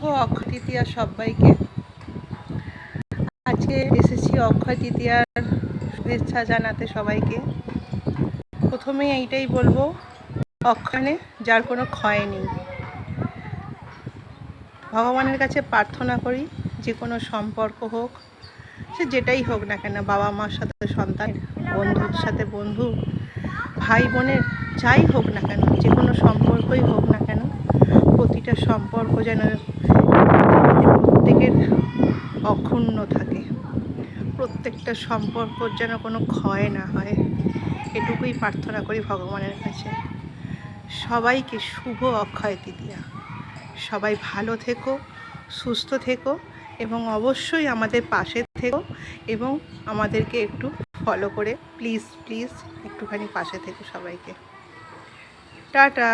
অক্ষয় তৃতীয়া সবাইকে। আজকে এসেছি অক্ষয় তৃতীয়ার শুভেচ্ছা জানাতে সবাইকে। প্রথমে এইটাই বলব অক্ষণে যার কোনো ক্ষয় নেই। ভগবানের কাছে প্রার্থনা করি, যে কোনো সম্পর্ক হোক, সে যেটাই হোক না কেন, বাবা মার সাথে সন্তান বন্ধুর সাথে, বন্ধু, ভাই বোনের, যাই হোক না কেন, যে কোনো সম্পর্কই হোক না কেন প্রতিটা সম্পর্ক যেন প্রত্যেকের অক্ষুণ্ণ থাকে। প্রত্যেকটা সম্পর্কর যেন কোনো ক্ষয় না হয়। এটুকুই প্রার্থনা করি ভগবানের কাছে। সবাইকে শুভ অক্ষয় তৃতীয়া। সবাই ভালো থেকো, সুস্থ থেকো এবং অবশ্যই আমাদের পাশে থেকো এবং আমাদেরকে একটু ফলো করে প্লিজ প্লিজ একটুখানি পাশে থেকো সবাইকে। টাটা!